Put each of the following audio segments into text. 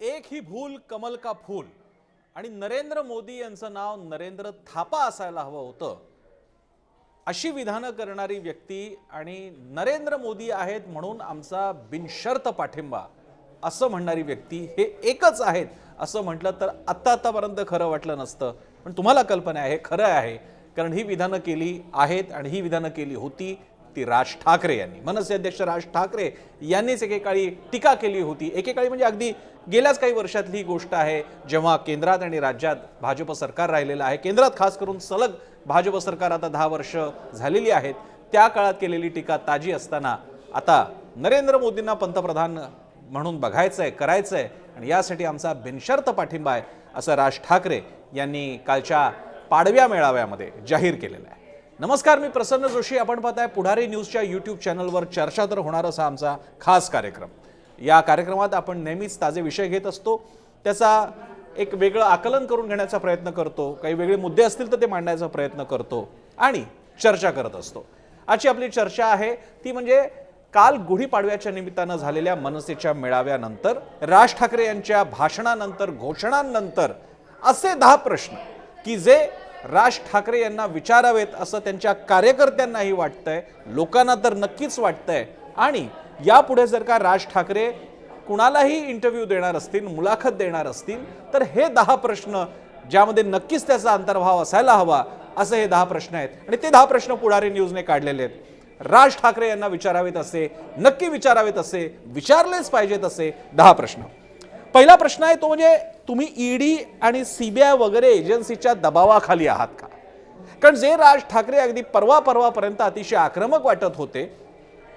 एक ही भूल कमल का फूल. आणि नरेंद्र मोदी यांचं नाव नरेंद्र थापा असायला हवं होतं. अशी विधानं करणारी व्यक्ती आणि नरेंद्र मोदी आहेत म्हणून आमचा बिनशर्त पाठिंबा. असं म्हणणारी व्यक्ती हे एकच आहेत असं म्हटलं तर आत्ता आत्तापर्यंत खरं वाटलं नसतं. पण तुम्हाला कल्पना आहे खरं आहे. कारण ही विधानं केली आहेत आणि ही विधानं केली होती. ती राज ठाकरे यांनी. मनसे अध्यक्ष राज ठाकरे यांनीच एकेकाळी टीका केली होती. एकेकाळी म्हणजे अगदी गेल्याच काही वर्षातली ही गोष्ट आहे जेव्हा केंद्रात आणि राज्यात भाजप सरकार राहिलेलं आहे. केंद्रात खास करून सलग भाजप सरकार आता दहा वर्ष झालेली आहेत. त्या काळात केलेली टीका ताजी असताना आता नरेंद्र मोदींना पंतप्रधान म्हणून बघायचं आहे करायचं आहे आणि यासाठी आमचा बिनशर्त पाठिंबा आहे असं राज ठाकरे यांनी कालच्या पाडव्या मेळाव्यामध्ये जाहीर केलेलं आहे. नमस्कार मी प्रसन्न जोशी. आपण पाहताय पुढारी न्यूजच्या यूट्यूब चॅनलवर चर्चा तर होणारच हा आमचा खास कार्यक्रम. या कार्यक्रमात आपण नेहमीच ताजे विषय घेत असतो. त्याचा एक वेगळं आकलन करून घेण्याचा प्रयत्न करतो. काही वेगळे मुद्दे असतील तर ते मांडण्याचा प्रयत्न करतो आणि चर्चा करत असतो. आजची आपली चर्चा आहे ती म्हणजे काल गुढीपाडव्याच्या निमित्तानं झालेल्या मनसेच्या मेळाव्यानंतर राज ठाकरे यांच्या भाषणानंतर घोषणांनंतर असे दहा प्रश्न की जे राज ठाकरे यांना विचारावेत असं त्यांच्या कार्यकर्त्यांनाही वाटतंय. लोकांना तर नक्कीच वाटतंय. आणि यापुढे जर का राज ठाकरे कुणालाही इंटरव्ह्यू देणार असतील मुलाखत देणार असतील तर हे दहा प्रश्न ज्यामध्ये नक्कीच त्याचा अंतर्भाव असायला हवा असे हे दहा प्रश्न आहेत. आणि ते दहा प्रश्न पुढारी न्यूजने काढलेले आहेत. राज ठाकरे यांना विचारावेत असे नक्की विचारावेत असे विचारलेच पाहिजेत असे दहा प्रश्न. पहिला प्रश्न आहे तो म्हणजे तुम्ही ईडी आणि सीबीआय वगैरे एजन्सीच्या दबावाखाली आहात का? कारण जे राज ठाकरे अगदी परवा परवापर्यंत अतिशय आक्रमक वाटत होते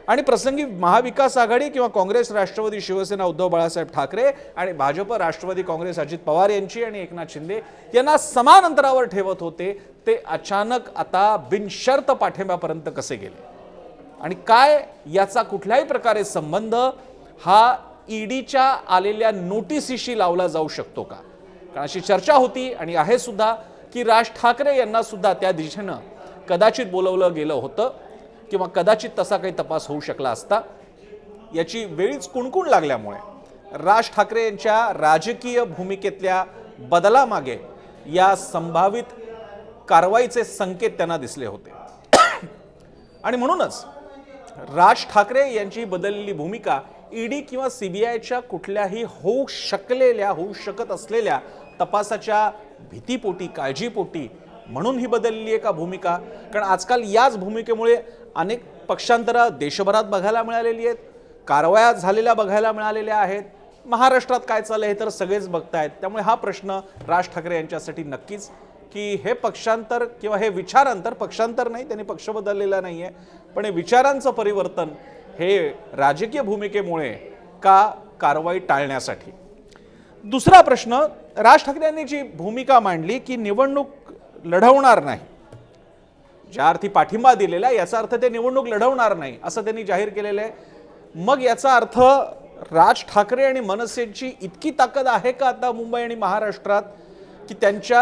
आणि प्रसंगी महाविकास आघाडी किंवा काँग्रेस राष्ट्रवादी शिवसेना उद्धव बाळासाहेब ठाकरे आणि भाजप राष्ट्रवादी काँग्रेस अजित पवार यांची आणि एकनाथ शिंदे यांना समान अंतरावर ठेवत होते ते अचानक आता बिनशर्त पाठिंब्यापर्यंत कसे गेले? आणि काय याचा कुठल्याही प्रकारे संबंध हा ईडीच्या आलेल्या नोटिसीशी लावला जाऊ शकतो का? कारण अशी चर्चा होती आणि आहे सुद्धा की राज ठाकरे यांना सुद्धा त्या दिशेनं कदाचित बोलवलं गेलं होतं किंवा कदाचित तसा काही तपास होऊ शकला असता. याची वेळीच कुणकुण लागल्यामुळे राज ठाकरे यांच्या राजकीय भूमिकेतल्या बदलामागे या संभावित कारवाईचे संकेत त्यांना दिसले होते. आणि म्हणूनच राज ठाकरे यांची बदललेली भूमिका ईडी किंवा सीबीआयच्या कुठल्याही होऊ शकलेल्या होऊ शकत असलेल्या तपासाच्या भीतीपोटी काळजीपोटी म्हणून ही बदललेली आहे का भूमिका. कारण आजकाल याच भूमिकेमुळे अनेक पक्षांतरं देशभरात बघायला मिळालेली आहेत कारवाया झालेल्या बघायला मिळालेल्या आहेत. महाराष्ट्रात काय चाललं हे तर सगळेच बघतायत. त्यामुळे हा प्रश्न राज ठाकरे यांच्यासाठी नक्कीच की हे पक्षांतर किंवा हे विचारांतर पक्षांतर नाही त्यांनी पक्ष बदललेला नाही आहे पण हे विचारांचं परिवर्तन हे राजकीय भूमिकेमुळे का कारवाई टाळण्यासाठी? दुसरा प्रश्न राज ठाकरे यांनी जी भूमिका मांडली की निवडणूक लढवणार नाही. ज्या अर्थी पाठिंबा दिलेला याचा अर्थ ते निवडणूक लढवणार नाही असं त्यांनी जाहीर केलेलं आहे. मग याचा अर्थ राज ठाकरे आणि मनसेची इतकी ताकद आहे का आता मुंबई आणि महाराष्ट्रात की त्यांच्या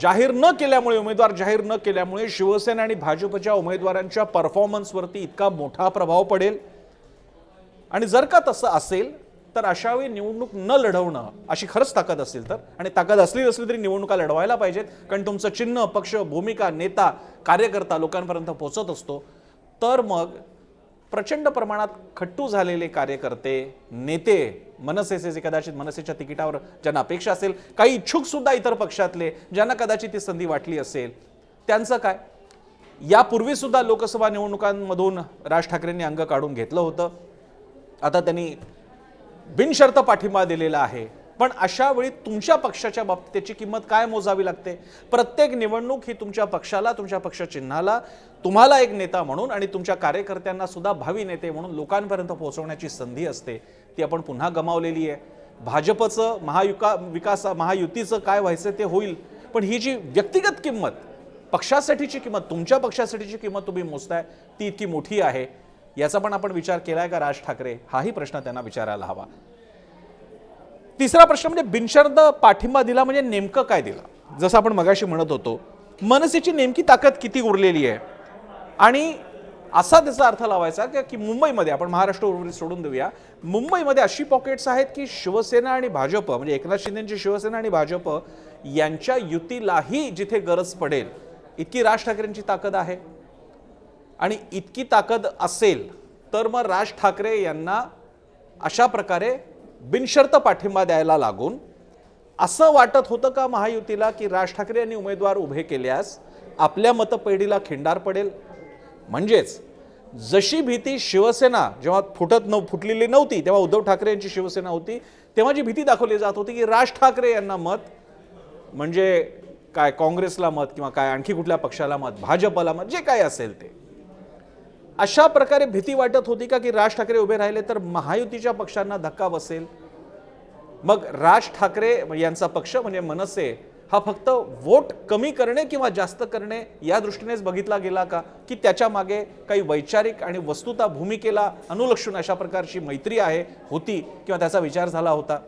जाहीर न केल्यामुळे उमेदवार जाहीर न केल्यामुळे शिवसेना आणि भाजपच्या उमेदवारांच्या परफॉर्मन्सवरती इतका मोठा प्रभाव पडेल. आणि जर का तसं असेल तर अशावेळी निवडणूक न लढवणं अशी खरंच ताकद असेल तर. आणि ताकद असली नसली तरी निवडणुका लढवायला पाहिजेत. कारण तुमचं चिन्ह पक्ष भूमिका नेता कार्यकर्ता लोकांपर्यंत पोहोचत असतो. तर मग प्रचंड प्रमाणात खट्टू झालेले कार्यकर्ते नेते मनसेचे जे कदाचित मनसेच्या तिकिटावर ज्यांना अपेक्षा असेल काही इच्छुक सुद्धा इतर पक्षातले ज्यांना कदाचित ती संधी वाटली असेल त्यांचं काय? यापूर्वी सुद्धा लोकसभा निवडणुकांमधून राज ठाकरेंनी अंग काढून घेतलं होतं. आता त्यांनी बिनशर्त पाठिंबा दिलेला आहे. पण अशा वेळी तुमच्या पक्षाच्या बाबतीत त्याची किंमत काय मोजावी लागते? प्रत्येक निवडणूक ही तुमच्या पक्षाला तुमच्या पक्षचिन्हाला तुम्हाला एक नेता म्हणून आणि तुमच्या कार्यकर्त्यांना सुद्धा भावी नेते म्हणून लोकांपर्यंत पोहोचवण्याची संधी असते. ती आपण पुन्हा गमावलेली आहे. भाजपचं महायुका विकास महायुतीचं काय व्हायचं ते होईल. पण ही जी व्यक्तिगत किंमत पक्षासाठीची किंमत तुमच्या पक्षासाठीची किंमत तुम्ही मोजताय ती इतकी मोठी आहे. याचा पण आपण विचार केलाय का राज ठाकरे? हाही प्रश्न त्यांना विचारायला हवा. तिसरा प्रश्न म्हणजे बिनशर्द पाठिंबा दिला म्हणजे नेमकं काय दिलं? जसं आपण मगाशी म्हणत होतो मनसेची नेमकी ताकद किती उरलेली आहे? आणि असा त्याचा अर्थ लावायचा की- की मुंबईमध्ये आपण महाराष्ट्र उर्वरित सोडून देऊया मुंबईमध्ये अशी पॉकेट्स आहेत की शिवसेना आणि भाजप म्हणजे एकनाथ शिंदेची शिवसेना आणि भाजप यांच्या युतीलाही जिथे गरज पडेल इतकी राज ठाकरेंची ताकद आहे. आणि इतकी ताकद असेल तर मग राज ठाकरे यांना अशा प्रकारे बिनशर्त पाठिंबा द्यायला लागून असं वाटत होतं का महायुतीला की राज ठाकरे यांनी उमेदवार उभे केल्यास आपल्या मतपेढीला खिंडार पडेल? म्हणजेच जशी भीती शिवसेना जेव्हा फुटत न फुटलेली नव्हती तेव्हा उद्धव ठाकरे यांची शिवसेना होती तेव्हा जी भीती दाखवली जात होती की राज ठाकरे यांना मत म्हणजे काय काँग्रेसला मत किंवा काय आणखी कुठल्या पक्षाला मत भाजपला मत जे काय असेल ते. अशा प्रकारे भीती वाटत होती का की राज ठाकरे उभे राहिले तर महायुतीच्या पक्षांना धक्का बसेल? मग राज ठाकरे यांचा पक्ष म्हणजे मनसे हा फक्त वोट कमी करणे किंवा जास्त करणे या दृष्टीनेच बघितला गेला का? की त्याच्यामागे काही वैचारिक आणि वस्तुता भूमिकेला अनुलक्षून अशा प्रकारची मैत्री आहे होती किंवा त्याचा विचार झाला होता?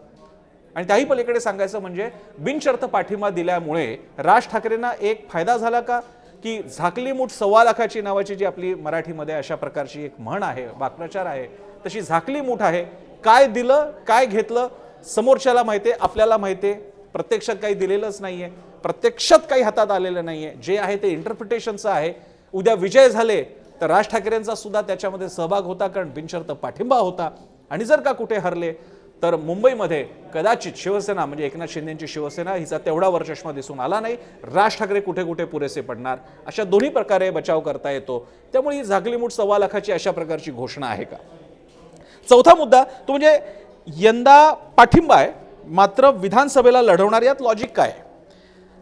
आणि त्याही पलीकडे सांगायचं म्हणजे बिनशर्त पाठिंबा दिल्यामुळे राज ठाकरेंना एक फायदा झाला का? की झाकली मूठ सव्वा लाखाची नावाची जी आपली मराठीमध्ये अशा प्रकारची एक म्हण आहे वाक्प्रचार आहे तशी झाकली मूठ आहे. काय दिलं काय घेतलं समोरच्याला माहिती आहे आपल्याला माहिती आहे. प्रत्यक्षात काही दिलेलंच नाही आहे प्रत्यक्षात काही हातात आलेलं नाही आहे जे आहे ते इंटरप्रिटेशनचं आहे. उद्या विजय झाले तर राज ठाकरेंचा सुद्धा त्याच्यामध्ये सहभाग होता कारण बिनशर्त पाठिंबा होता. आणि जर का कुठे हरले तर मुंबईमध्ये कदाचित शिवसेना म्हणजे एकनाथ शिंदेची शिवसेना हिचा तेवढा वरचष्मा दिसून आला नाही. राज ठाकरे कुठे कुठे पुरेसे पडणार? अशा दोन्ही प्रकारे बचाव करता येतो. त्यामुळे ही झाकली मूठ सव्वा लाखाची अशा प्रकारची घोषणा आहे का? चौथा मुद्दा तो म्हणजे यंदा पाठिंबा आहे. मात्र विधानसभेला लढवणार यात लॉजिक काय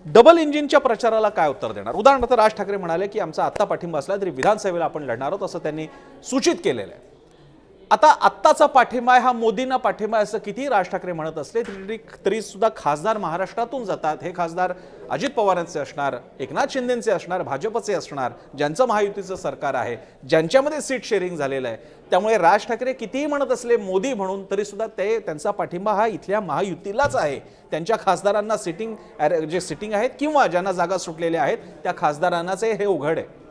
डबल इंजिनच्या प्रचाराला काय उत्तर देणार? उदाहरणार्थ राज ठाकरे म्हणाले की आमचा आत्ता पाठिंबा असला तरी विधानसभेला आपण लढणार आहोत असं त्यांनी सूचित केलेलं आहे. आता आत्ताचा पाठिंबा हा मोदींना पाठिंबा आहे असं किती राज ठाकरे म्हणत असले तरी तरी सुद्धा खासदार महाराष्ट्रातून जातात. हे खासदार अजित पवारांचे असणार एकनाथ शिंदेचे असणार भाजपचे असणार ज्यांचं महायुतीचं सरकार आहे ज्यांच्यामध्ये सीट शेअरिंग झालेलं आहे. त्यामुळे राज ठाकरे कितीही म्हणत असले मोदी म्हणून तरी सुद्धा ते त्यांचा पाठिंबा हा इथल्या महायुतीलाच आहे. त्यांच्या खासदारांना सिटिंग जे सिटिंग आहेत किंवा ज्यांना जागा सुटलेल्या आहेत त्या खासदारांनाच हे उघड आहे.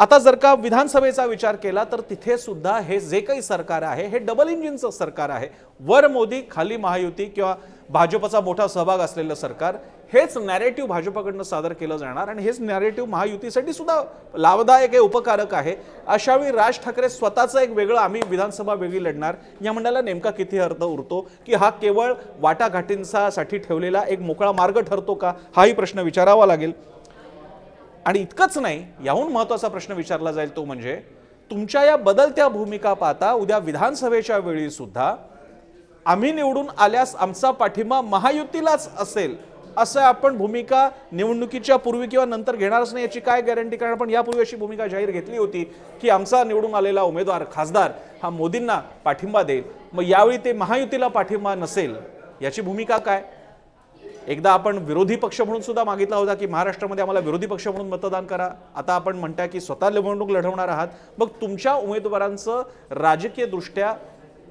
आता जर का विधानसभेचा विचार केला तर तिथे सुद्धा हे जे काही सरकार आहे हे डबल इंजिनचं सरकार आहे. वर मोदी खाली महायुती किंवा भाजपचा मोठा सहभाग असलेलं सरकार हेच नॅरेटिव्ह भाजपकडनं सादर केलं जाणार आणि हेच नॅरेटिव्ह महायुतीसाठी सुद्धा लाभदायक आहे उपकारक आहे. अशावेळी राज ठाकरे स्वतःचं एक वेगळं आम्ही विधानसभा वेगळी लढणार. या मंडळाला नेमका किती अर्थ उरतो की हा केवळ वाटाघाटींसाठी ठेवलेला एक मोकळा मार्ग ठरतो का हाही प्रश्न विचारावा लागेल. आणि इतकंच नाही याहून महत्त्वाचा प्रश्न विचारला जाईल तो म्हणजे तुमच्या या बदलत्या भूमिका पाहता उद्या विधानसभेच्या वेळी सुद्धा आम्ही निवडून आल्यास आमचा पाठिंबा महायुतीलाच असेल असं आपण भूमिका निवडणुकीच्या पूर्वी किंवा नंतर घेणारच नाही याची काय गॅरंटी कारण आपण यापूर्वी अशी भूमिका जाहीर घेतली होती की आमचा निवडून आलेला उमेदवार खासदार हा मोदींना पाठिंबा देईल. मग यावेळी ते महायुतीला पाठिंबा नसेल याची भूमिका काय? एकदा आपण विरोधी पक्ष म्हणून सुद्धा मागितला होता की महाराष्ट्रामध्ये आम्हाला विरोधी पक्ष म्हणून मतदान करा. आता आपण म्हणताय की स्वतः निवडणूक लढवणार आहात. मग तुमच्या उमेदवारांचं राजकीयदृष्ट्या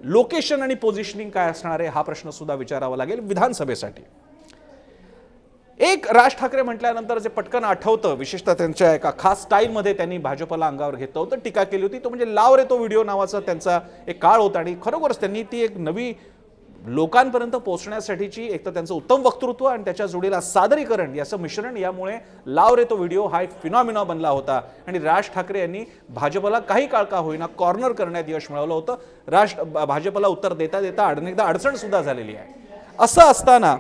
लोकेशन आणि पोझिशनिंग काय असणार आहे हा प्रश्न सुद्धा विचारावा लागेल विधानसभेसाठी. एक राज ठाकरे म्हटल्यानंतर जे पटकन आठवतं विशेषतः त्यांच्या एका खास स्टाईलमध्ये त्यांनी भाजपला अंगावर घेतलं होतं टीका केली होती. तो म्हणजे लाव रे तो व्हिडिओ नावाचा त्यांचा एक काळ होता आणि खरोखरच त्यांनी ती एक नवी लोकांपर्यंत पोहोचण्यासाठीची एक तर त्यांचं उत्तम वक्तृत्व आणि त्याच्या जोडीला सादरीकरण याचं मिश्रण यामुळे लाव रे तो व्हिडिओ हा एक फिनॉमिना बनला होता. आणि राज ठाकरे यांनी भाजपला काही काळ का होईना कॉर्नर करण्यात यश मिळवलं होतं. राज भाजपला उत्तर देता देता अनेकदा अडचण सुद्धा झालेली आहे. असं असताना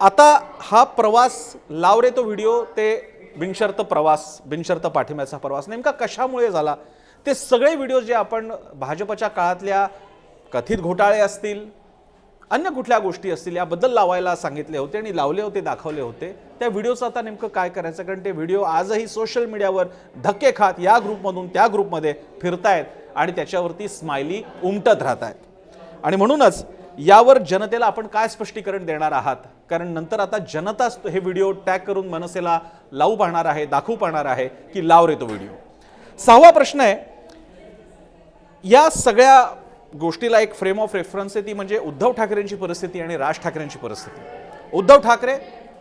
आता हा प्रवास लाव रे तो व्हिडिओ ते बिनशर्त प्रवास बिनशर्त पाठिंब्याचा प्रवास नेमका कशामुळे झाला? ते सगळे व्हिडिओ जे आपण भाजपच्या काळातल्या कथित घोटाळे असतील अन्य कुठल्या गोष्टी असतील याबद्दल लावायला सांगितले होते आणि लावले होते दाखवले होते. त्या व्हिडिओचं आता नेमकं काय करायचं? कारण ते व्हिडिओ आजही सोशल मीडियावर धक्के खात या ग्रुपमधून त्या ग्रुपमध्ये फिरतायत आणि त्याच्यावरती स्माइली उमटत राहत आहेत आणि म्हणूनच यावर जनतेला आपण काय स्पष्टीकरण देणार आहात? कारण नंतर आता जनताच हे व्हिडिओ टॅग करून मनसेला लावू पाहणार आहे दाखवू पाहणार आहे की लाव रे तो व्हिडिओ. सहावा प्रश्न आहे या सगळ्या गोष्टीला एक फ्रेम ऑफ रेफरन्स आहे ती म्हणजे उद्धव ठाकरेंची परिस्थिती आणि राज ठाकरेंची परिस्थिती. उद्धव ठाकरे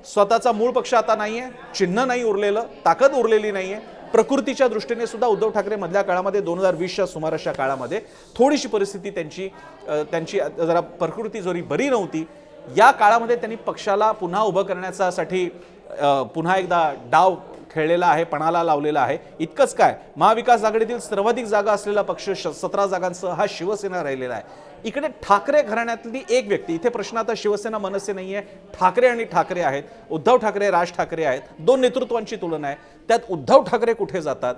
स्वतःचा मूळ पक्ष आता नाही आहे चिन्ह नाही उरलेलं ताकद उरलेली नाही आहे प्रकृतीच्या दृष्टीने सुद्धा उद्धव ठाकरे मधल्या काळामध्ये दोन हजार वीसच्या सुमाराच्या काळामध्ये थोडीशी परिस्थिती त्यांची त्यांची जरा प्रकृती जरी बरी नव्हती या काळामध्ये त्यांनी पक्षाला पुन्हा उभं करण्यासाठी पुन्हा एकदा डाव खेळलेला आहे पणाला लावलेला आहे. इतकंच काय महाविकास आघाडीतील सर्वाधिक जागा असलेला पक्ष सतरा जागांसह हा शिवसेना राहिलेला आहे. इकडे ठाकरे घराण्यातली एक व्यक्ती इथे प्रश्न आता शिवसेना मनसे नाही आहे ठाकरे आणि ठाकरे आहेत उद्धव ठाकरे राज ठाकरे आहेत दोन नेतृत्वांची तुलना आहे. त्यात उद्धव ठाकरे कुठे जातात?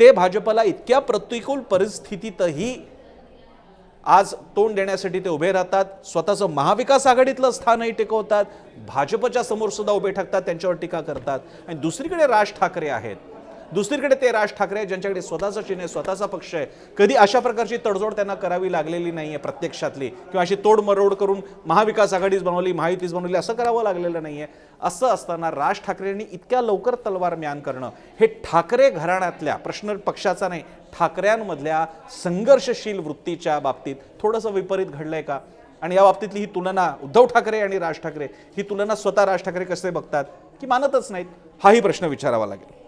ते भाजपला इतक्या प्रतिकूल परिस्थितीतही आज तोंड देण्यासाठी ते उभे राहतात स्वतःचं महाविकास आघाडीतलं स्थानही टिकवतात भाजपच्या समोर सुद्धा उभे ठाकतात त्यांच्यावर टीका करतात. आणि दुसरीकडे राज ठाकरे आहेत. दुसरीकडे ते राज ठाकरे आहेत, ज्यांच्याकडे स्वतःचं चिन्ह आहे स्वतःचा पक्ष आहे. कधी अशा प्रकारची तडजोड त्यांना करावी लागलेली नाही आहे प्रत्यक्षातली. किंवा अशी तोडमरोड करून महाविकास आघाडीच बनवली महायुतीच बनवली असं करावं लागलेलं नाही आहे असं असताना राज ठाकरेंनी इतक्या लवकर तलवार म्यान करणं हे ठाकरे घराण्यातल्या प्रश्न पक्षाचा नाही ठाकऱ्यांमधल्या संघर्षशील वृत्तीच्या बाबतीत थोडंसं विपरीत घडलंय का? आणि या बाबतीतली ही तुलना उद्धव ठाकरे आणि राज ठाकरे ही तुलना स्वतः राज ठाकरे कसे बघतात? की मानतच नाहीत. हाही प्रश्न विचारावा लागेल.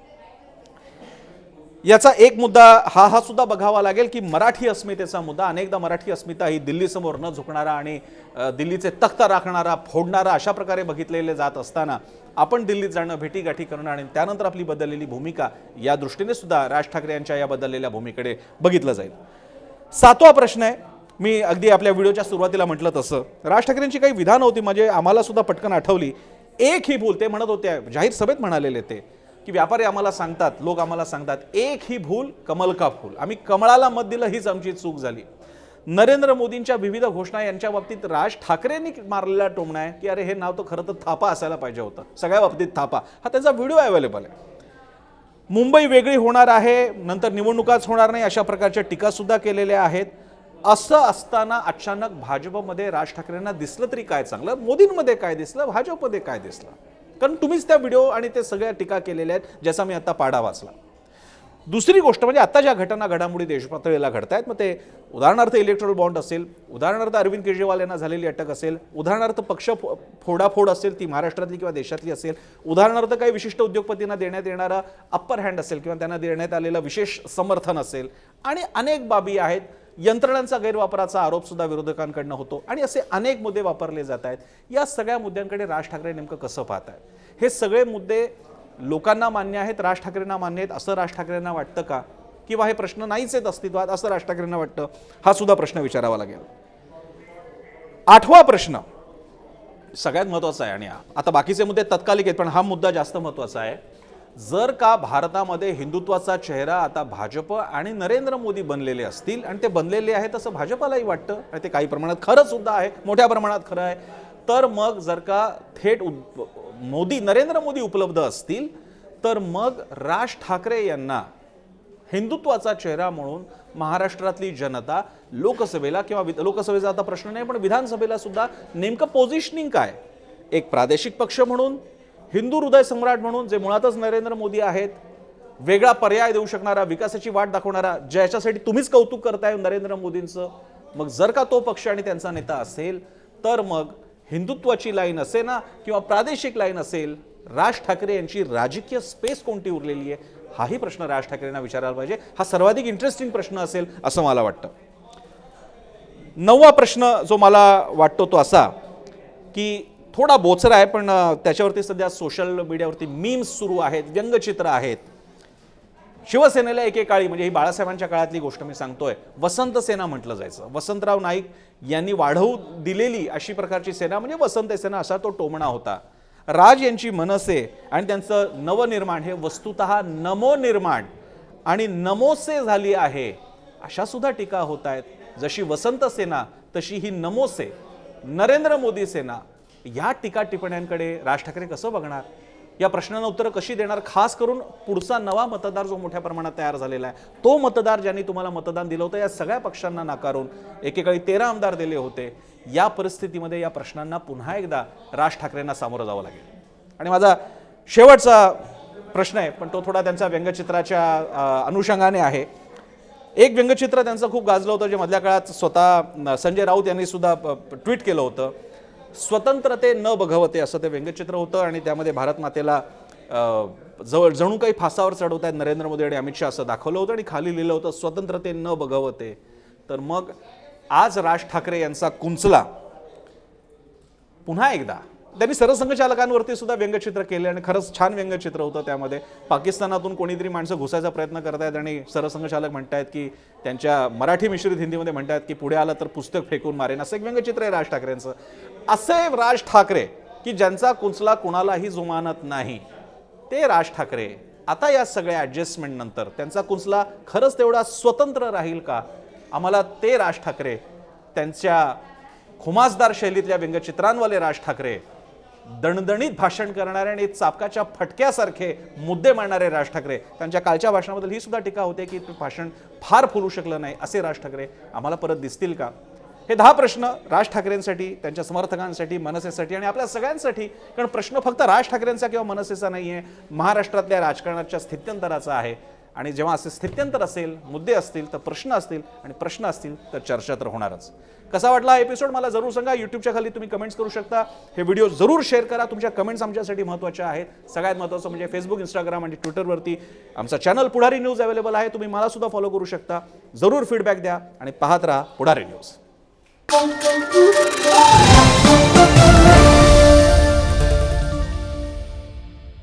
याचा एक मुद्दा हा हा सुद्धा बघावा लागेल की मराठी अस्मितेचा मुद्दा अनेकदा मराठी अस्मिता ही दिल्लीसमोर न झुकणारा आणि दिल्लीचे तख्त राखणारा फोडणारा अशा प्रकारे बघितलेले जात असताना आपण दिल्लीत जाणं भेटीगाठी करणं आणि त्यानंतर आपली बदललेली भूमिका या दृष्टीने सुद्धा राज ठाकरे यांच्या या बदललेल्या भूमिकेकडे बघितलं जाईल. सातवा प्रश्न आहे. मी अगदी आपल्या व्हिडिओच्या सुरुवातीला म्हटलं तसं. राज ठाकरेंची काही विधान होती म्हणजे आम्हाला सुद्धा पटकन आठवली. एक ही भूल ते म्हणत होते जाहीर सभेत म्हणालेले ते. की व्यापारी आम्हाला सांगतात लोक आम्हाला सांगतात एक ही भूल कमल का फूल? आम्ही कमळाला मत दिलं हीच आमची चूक झाली. नरेंद्र मोदींच्या विविध घोषणा यांच्या बाबतीत राज ठाकरेंनी मारलेला टोमणा आहे की अरे हे नाव तर खरं तर थापा असायला पाहिजे होतं. सगळ्या बाबतीत थापा. हा त्यांचा व्हिडिओ अवेलेबल आहे. मुंबई वेगळी होणार आहे नंतर निवडणुकाच होणार नाही अशा प्रकारच्या टीकासुद्धा केलेल्या आहेत. असं असताना अचानक भाजपमध्ये राज ठाकरेंना दिसलं तरी काय चांगलं? मोदींमध्ये काय दिसलं? भाजपमध्ये काय दिसलं? कारण तुम्हीच त्या व्हिडिओ आणि ते सगळ्या टीका केलेल्या आहेत ज्याचा मी आता पाडा वाचला. दुसरी गोष्ट म्हणजे आता ज्या घटना घडामोडी देशपातळीला घडत आहेत मग ते उदाहरणार्थ इलेक्ट्रॉल बॉन्ड असेल उदाहरणार्थ अरविंद केजरीवाल यांना झालेली अटक असेल उदाहरणार्थ पक्ष फो- फोडाफोड असेल ती महाराष्ट्रातली किंवा देशातली असेल उदाहरणार्थ काही विशिष्ट उद्योगपतींना देण्यात येणारा अप्पर हँड असेल किंवा त्यांना देण्यात आलेलं विशेष समर्थन असेल आणि अनेक बाबी आहेत यंत्रणांचा गैरवापराचा आरोप सुद्धा विरोधकांकडनं होतो आणि असे अनेक मुद्दे वापरले जात आहेत. या सगळ्या मुद्द्यांकडे राज ठाकरे नेमकं कसं पाहत आहेत? हे सगळे मुद्दे लोकांना मान्य आहेत राज ठाकरेंना मान्य आहेत असं राज ठाकरेंना वाटतं का? किंवा हे प्रश्न नाहीच आहेत अस्तित्वात असं राज ठाकरेंना वाटतं? हा सुद्धा प्रश्न विचारावा लागेल. आठवा प्रश्न सगळ्यात महत्त्वाचा आहे आणि आता बाकीचे मुद्दे तत्कालिक आहेत पण हा मुद्दा जास्त महत्त्वाचा आहे. जर का भारतामध्ये हिंदुत्वाचा चेहरा आता भाजप आणि नरेंद्र मोदी बनलेले असतील आणि ते बनलेले आहेत असं भाजपालाही वाटतं आणि ते काही प्रमाणात खरं सुद्धा आहे मोठ्या प्रमाणात खरं आहे तर मग जर का थेट उद- मोदी नरेंद्र मोदी उपलब्ध असतील तर मग राज ठाकरे यांना हिंदुत्वाचा चेहरा म्हणून महाराष्ट्रातली जनता लोकसभेला किंवा लोकसभेचा आता प्रश्न नाही पण विधानसभेला सुद्धा नेमकं पोझिशनिंग काय? एक प्रादेशिक पक्ष म्हणून हिंदू हृदय सम्राट म्हणून जे मुळातच नरेंद्र मोदी आहेत वेगळा पर्याय देऊ शकणारा विकासाची वाट दाखवणारा ज्याच्यासाठी तुम्हीच कौतुक करताय नरेंद्र मोदींचं मग जर का तो पक्ष आणि त्यांचा नेता असेल तर मग हिंदुत्वाची लाईन असे ना किंवा प्रादेशिक लाईन असेल राज ठाकरे यांची राजकीय स्पेस कोणती उरलेली आहे? हाही प्रश्न राज ठाकरेंना विचारायला पाहिजे. हा सर्वाधिक इंटरेस्टिंग प्रश्न असेल असं मला वाटतं. नववा प्रश्न जो मला वाटतो तो असा की थोडा बोचरा आहे पण त्याच्यावरती सध्या सोशल मीडियावरती मीम्स सुरू आहेत व्यंगचित्र आहेत. शिवसेनेला एकेकाळी म्हणजे ही बाळासाहेबांच्या काळातली गोष्ट मी सांगतोय वसंत सेना म्हटलं जायचं. वसंतराव नाईक यांनी वाढवू दिलेली अशी प्रकारची सेना म्हणजे वसंत सेना असा तो टोमणा होता. राज यांची मनसे आणि त्यांचं नवनिर्माण हे वस्तुत नमोनिर्माण आणि नमोसे झाली आहे अशा सुद्धा टीका होत आहेत. जशी वसंत सेना तशी ही नमोसे. नरेंद्र मोदी सेना या टीका टिप्पण्यांकडे राज ठाकरे कसं बघणार? या प्रश्नांना उत्तरं कशी देणार? खास करून पुढचा नवा मतदार जो मोठ्या प्रमाणात तयार झालेला आहे तो मतदार ज्यांनी तुम्हाला मतदान दिलं होतं या सगळ्या पक्षांना नाकारून एकेकाळी तेरा आमदार दिले होते. या परिस्थितीमध्ये या प्रश्नांना पुन्हा एकदा राज ठाकरेंना सामोरं जावं लागेल. आणि माझा शेवटचा प्रश्न आहे पण तो थोडा त्यांचा व्यंगचित्राच्या अनुषंगाने आहे. एक व्यंगचित्र त्यांचं खूप गाजलं होतं जे मधल्या काळात स्वतः संजय राऊत यांनी सुद्धा ट्विट केलं होतं. स्वतंत्रते न बघवते असं ते व्यंगचित्र होतं आणि त्यामध्ये भारत मातेला जवळ जणू काही फासावर चढवत आहेत नरेंद्र मोदी आणि अमित शहा असं दाखवलं होतं आणि खाली लिहिलं होतं स्वतंत्रते न बघवते. तर मग आज राज ठाकरे यांचा कुंचला पुन्हा एकदा त्यांनी सरसंघचालकांवरती सुद्धा व्यंगचित्र केले आणि खरंच छान व्यंगचित्र होतं त्यामध्ये. पाकिस्तानातून कोणीतरी माणसं घुसायचा प्रयत्न करतायत आणि सरसंघचालक म्हणतायत की त्यांच्या मराठी मिश्रित हिंदीमध्ये म्हणतायत की पुढे आलं तर पुस्तक फेकून मारेन. असं एक व्यंगचित्र आहे राज ठाकरेंचं. असे राज ठाकरे की ज्यांचा कुंचला कुणालाही जुमानत नाही. ते राज ठाकरे. आता या सगळ्या ॲडजस्टमेंट नंतर त्यांचा कुंचला खरंच तेवढा स्वतंत्र राहील का? आम्हाला ते राज ठाकरे त्यांच्या खुमासदार शैलीतल्या व्यंगचित्रांवाले राज ठाकरे दणदणीत भाषण करणारे आणि चापकाच्या फटक्यासारखे मुद्दे मांडणारे राज ठाकरे. त्यांच्या कालच्या भाषणाबद्दल ही सुद्धा टीका होते की भाषण फार फुलू शकलं नाही असे राज ठाकरे आम्हाला परत दिसतील का? हे दहा प्रश्न राज ठाकरेंसाठी त्यांच्या समर्थकांसाठी मनसेसाठी आणि आपल्या सगळ्यांसाठी कारण प्रश्न फक्त राज ठाकरेंचा किंवा मनसेचा नाही आहे महाराष्ट्रातल्या राजकारणाच्या स्थित्यंतराचा आहे. आणि जेव्हा असे स्थित्यंतर असेल मुद्दे असतील तर प्रश्न असतील आणि प्रश्न असतील तर चर्चा तर होणारच. कसा वाटला हा एपिसोड मला जरूर सांगा. यूट्यूबच्या खाली तुम्ही कमेंट्स करू शकता. हे व्हिडिओ जरूर शेअर करा. तुमच्या कमेंट्स आमच्यासाठी महत्त्वाच्या आहेत. सगळ्यात महत्त्वाचं म्हणजे फेसबुक इंस्टाग्राम आणि ट्विटरवरती आमचा चॅनल पुढारी न्यूज अवेलेबल आहे. तुम्ही मला सुद्धा फॉलो करू शकता. जरूर फीडबॅक द्या आणि पाहत राहा पुढारी न्यूज